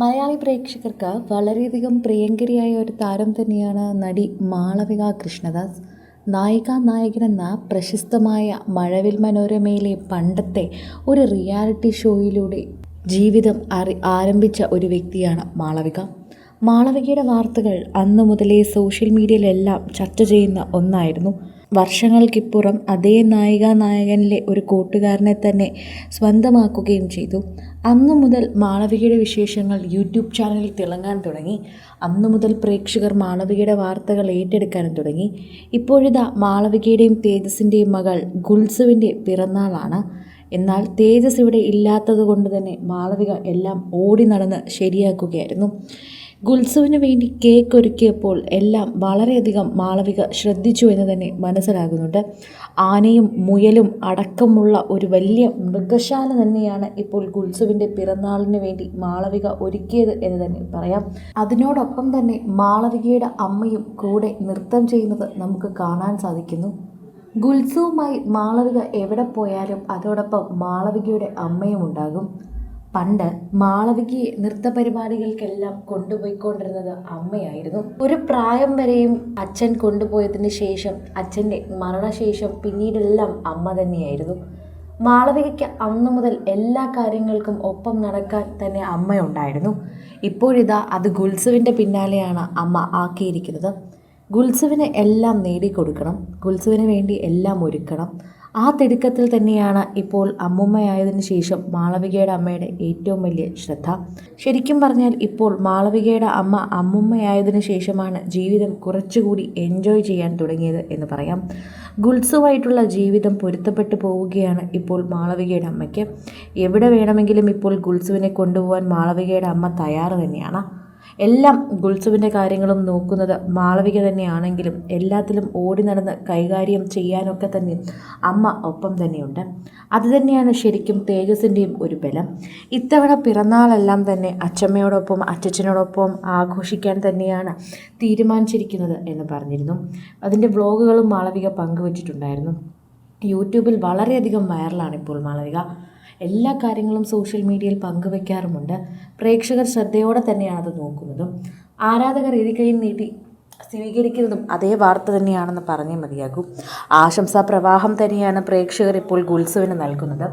മലയാളി പ്രേക്ഷകർക്ക് വളരെയധികം പ്രിയങ്കരിയായ ഒരു താരം തന്നെയാണ് നടി മാളവിക കൃഷ്ണദാസ്. നായിക നായകനെന്ന പ്രശസ്തമായ മഴവിൽ മനോരമയിലെ പണ്ടത്തെ ഒരു റിയാലിറ്റി ഷോയിലൂടെ ജീവിതം അറി ആരംഭിച്ച ഒരു വ്യക്തിയാണ് മാളവിക. മാളവികയുടെ വാർത്തകൾ അന്നു മുതലേ സോഷ്യൽ മീഡിയയിലെല്ലാം ചർച്ച ചെയ്യുന്ന ഒന്നായിരുന്നു. വർഷങ്ങൾക്കിപ്പുറം അതേ നായിക നായകനിലെ ഒരു കൂട്ടുകാരനെ തന്നെ സ്വന്തമാക്കുകയും ചെയ്തു. അന്നു മുതൽ മാളവികയുടെ വിശേഷങ്ങൾ യൂട്യൂബ് ചാനലിൽ തിളങ്ങാൻ തുടങ്ങി. അന്നു മുതൽ പ്രേക്ഷകർ മാളവികയുടെ വാർത്തകൾ ഏറ്റെടുക്കാനും തുടങ്ങി. ഇപ്പോഴിതാ മാളവികയുടെയും തേജസിന്റെയും മകൾ ഗുൽസുവിന്റെ പിറന്നാളാണ്. എന്നാൽ തേജസ് ഇവിടെ ഇല്ലാത്തത് കൊണ്ട് തന്നെ മാളവിക എല്ലാം ഓടി നടന്ന് ശരിയാക്കുകയായിരുന്നു. ഗുൽസുവിന് വേണ്ടി കേക്ക് ഒരുക്കിയപ്പോൾ എല്ലാം വളരെയധികം മാളവിക ശ്രദ്ധിച്ചു എന്ന് തന്നെ മനസ്സിലാകുന്നുണ്ട്. ആനയും മുയലും അടക്കമുള്ള ഒരു വലിയ മൃഗശാല തന്നെയാണ് ഇപ്പോൾ ഗുൽസുവിന്റെ പിറന്നാളിന് വേണ്ടി മാളവിക ഒരുക്കിയത് എന്ന് തന്നെ പറയാം. അതിനോടൊപ്പം തന്നെ മാളവികയുടെ അമ്മയും കൂടെ നൃത്തം ചെയ്യുന്നത് നമുക്ക് കാണാൻ സാധിക്കുന്നു. ഗുൽസുവുമായി മാളവിക എവിടെ പോയാലും അതോടൊപ്പം മാളവികയുടെ അമ്മയും ഉണ്ടാകും. പണ്ട് മാളവികയെ നൃത്ത പരിപാടികൾക്കെല്ലാം കൊണ്ടുപോയിക്കൊണ്ടിരുന്നത് അമ്മയായിരുന്നു. ഒരു പ്രായം വരെയും അച്ഛൻ കൊണ്ടുപോയതിന് ശേഷം അച്ഛന്റെ മരണശേഷം പിന്നീടെല്ലാം അമ്മ തന്നെയായിരുന്നു. മാളവികയ്ക്ക് അന്നു മുതൽ എല്ലാ കാര്യങ്ങൾക്കും ഒപ്പം നടക്കാൻ തന്നെ അമ്മയുണ്ടായിരുന്നു. ഇപ്പോഴിതാ അത് ഗുൽസുവിന്റെ പിന്നാലെയാണ് അമ്മ ആക്കിയിരിക്കുന്നത്. ഗുൽസുവിന് എല്ലാം നേടിക്കൊടുക്കണം. ഗുൽസുവിന് വേണ്ടി എല്ലാം ഒരുക്കണം. ആ തിടുക്കത്തിൽ തന്നെയാണ് ഇപ്പോൾ അമ്മുമ്മയായതിനു ശേഷം മാളവികയുടെ അമ്മയുടെ ഏറ്റവും വലിയ ശ്രദ്ധ. ശരിക്കും പറഞ്ഞാൽ ഇപ്പോൾ മാളവികയുടെ അമ്മ അമ്മുമ്മയായതിനു ശേഷമാണ് ജീവിതം കുറച്ചുകൂടി എൻജോയ് ചെയ്യാൻ തുടങ്ങിയത് എന്ന് പറയാം. ഗുൽസുവായിട്ടുള്ള ജീവിതം പൊരുത്തപ്പെട്ടു പോവുകയാണ് ഇപ്പോൾ മാളവികയുടെ അമ്മയ്ക്ക്. എവിടെ വേണമെങ്കിലും ഇപ്പോൾ ഗുൽസുവിനെ കൊണ്ടുപോകാൻ മാളവികയുടെ അമ്മ തയ്യാറ് തന്നെയാണ്. എല്ലാം ഗുൽസുവിന്റെ കാര്യങ്ങളും നോക്കുന്നത് മാളവിക തന്നെയാണെങ്കിലും എല്ലാത്തിലും ഓടി നടന്ന് കൈകാര്യം ചെയ്യാനൊക്കെ തന്നെ അമ്മ ഒപ്പം തന്നെയുണ്ട്. അതുതന്നെയാണ് ശരിക്കും തേജസിന്റെയും ഒരു ബലം. ഇത്തവണ പിറന്നാളെല്ലാം തന്നെ അച്ചമ്മയോടൊപ്പം അച്ചച്ചനോടൊപ്പം ആഘോഷിക്കാൻ തന്നെയാണ് തീരുമാനിച്ചിരിക്കുന്നത് എന്ന് പറഞ്ഞിരുന്നു. അതിന്റെ വ്ളോഗുകളും മാളവിക പങ്കുവച്ചിട്ടുണ്ടായിരുന്നു. യൂട്യൂബിൽ വളരെയധികം വൈറലാണ് ഇപ്പോൾ മാളവിക. എല്ലാ കാര്യങ്ങളും സോഷ്യൽ മീഡിയയിൽ പങ്കുവെക്കാറുമുണ്ട്. പ്രേക്ഷകർ ശ്രദ്ധയോടെ തന്നെയാണ് അത് നോക്കുന്നതും. ആരാധകർ ഇരുകയും നീട്ടി സ്വീകരിക്കുന്നതും അതേ വാർത്ത തന്നെയാണെന്ന് പറഞ്ഞേ മതിയാകും. ആശംസാ പ്രവാഹം തന്നെയാണ് പ്രേക്ഷകർ ഇപ്പോൾ ഗുൽസുവിന് നൽകുന്നത്.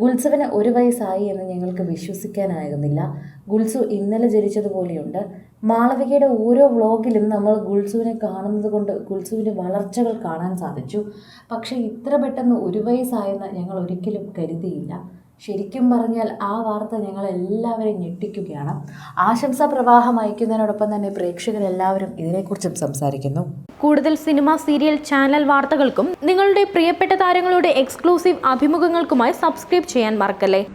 ഗുൽസുവിന് ഒരു വയസ്സായി എന്ന് ഞങ്ങൾക്ക് വിശ്വസിക്കാനാകുന്നില്ല ഗുൽസു ഇന്നലെ ജനിച്ചതുപോലെയുണ്ട്. മാളവികയുടെ ഓരോ വ്ളോഗിലും നമ്മൾ ഗുൽസുവിനെ കാണുന്നത് കൊണ്ട് ഗുൽസുവിന്റെ വളർച്ചകൾ കാണാൻ സാധിച്ചു. പക്ഷേ ഇത്ര പെട്ടെന്ന് ഒരു വയസ്സായെന്ന് ഞങ്ങൾ ഒരിക്കലും കരുതിയില്ല. ശരിക്കും പറഞ്ഞാൽ ആ വാർത്ത ഞങ്ങളെല്ലാവരെയും ഞെട്ടിക്കുകയാണ്. ആശംസാ പ്രവാഹം അയക്കുന്നതിനോടൊപ്പം തന്നെ പ്രേക്ഷകരെല്ലാവരും ഇതിനെക്കുറിച്ചും സംസാരിക്കുന്നു. കൂടുതൽ സിനിമ സീരിയൽ ചാനൽ വാർത്തകൾക്കും നിങ്ങളുടെ പ്രിയപ്പെട്ട താരങ്ങളുടെ എക്സ്ക്ലൂസീവ് അഭിമുഖങ്ങൾക്കുമായി സബ്സ്ക്രൈബ് ചെയ്യാൻ മറക്കല്ലേ?